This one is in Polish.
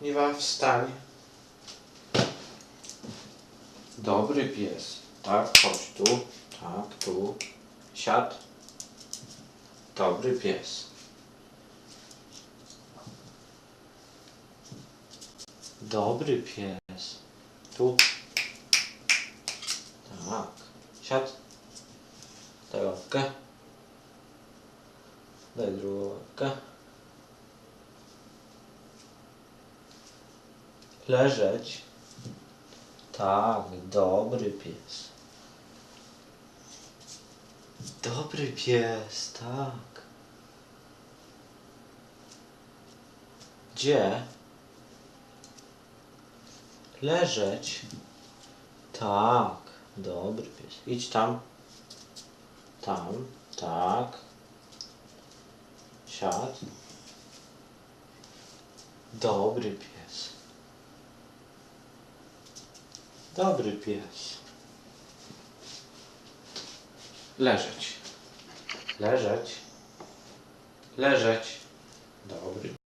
Niwa, wstań. Dobry pies. Tak, chodź tu. Tak, tu. Siad. Dobry pies. Dobry pies. Tu. Tak. Siad. Daj łapkę. Daj drugą łapkę. Leżeć. Tak, dobry pies. Dobry pies, tak. Gdzie? Leżeć. Tak, dobry pies. Idź tam. Tam, tak. Siad. Dobry pies. Dobry pies. Leżeć. Leżeć. Leżeć. Dobry